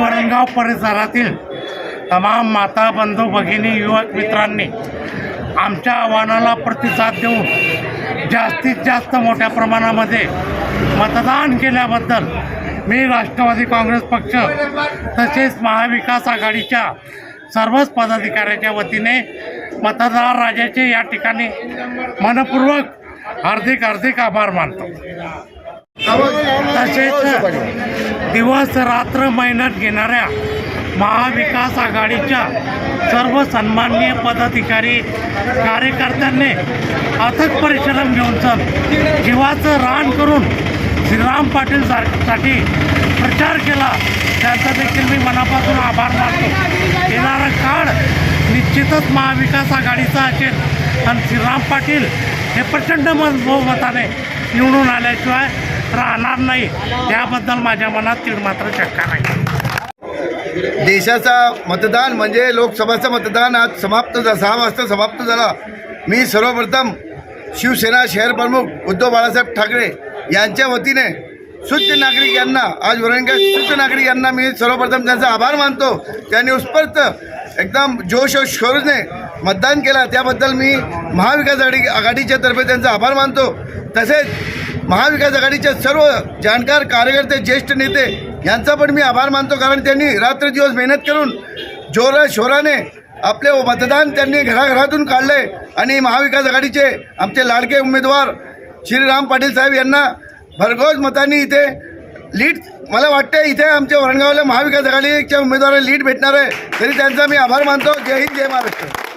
परिसरातील तमाम माता बंधू भगिनी युवक मित्रांनी आमच्या आव्हानाला प्रतिसाद देऊन जास्तीत जास्त मोठ्या प्रमाणामध्ये मतदान केल्याबद्दल मी राष्ट्रवादी काँग्रेस पक्ष तसेच महाविकास आघाडीच्या सर्वच पदाधिकाऱ्याच्या वतीने मतदार राजाचे या ठिकाणी मनपूर्वक हार्दिक हार्दिक आभार मानतो. तसेच दिवस रात्र मेहनत घेणाऱ्या महाविकास आघाडीच्या सर्व सन्माननीय पदाधिकारी कार्यकर्त्यांनी अथक परिश्रम घेऊन सर जीवाचं रान करून श्रीराम पाटील साठी प्रचार केला. त्यांचा देखील मी मनापासून आभार मानतो. येणारा काळ निश्चितच महाविकास आघाडीचा असेल. आणि श्रीराम पाटील हे प्रचंड मत बहुमताने निवडून आल्याशिवाय राहणार नाही. त्याबद्दल माझ्या मनात तीड मात्र शंका नाही. देशाचा मतदान म्हणजे लोकसभाचं मतदान आज समाप्त झा सहा वाजता समाप्त झाला. मी सर्वप्रथम शिवसेना शहर प्रमुख उद्धव बाळासाहेब ठाकरे यांच्या वतीने शुद्ध नागरिक यांना आज वरंगा शुद्ध नागरिक यांना मी सर्वप्रथम त्यांचा आभार मानतो. त्यांनी उत्स्फूर्त एकदम जोश और शोरने मतदान केला. त्याबद्दल मी महाविकास आघाडीच्या तर्फे त्यांचा आभार मानतो. तसेच महाविकास आघाडीचे सर्व जाणकार कार्यकर्ते ज्येष्ठ नेते यांचा पण मी आभार मानतो कारण त्यांनी रात्रदिवस मेहनत करून जोरा शोराने आपले मतदान त्यांनी घराघरातून काढले आणि महाविकास आघाडीचे आमचे लाडके उमेदवार श्रीराम पाटील साहेब यांना भरघोस मतांनी इथे लीड मला वाटतं इथे आमच्या वरणगावला महाविकास आघाडीच्या उमेदवाराला लीड भेटणार आहे तरी त्यांचा मी आभार मानतो. जय हिंद जय महाराष्ट्र.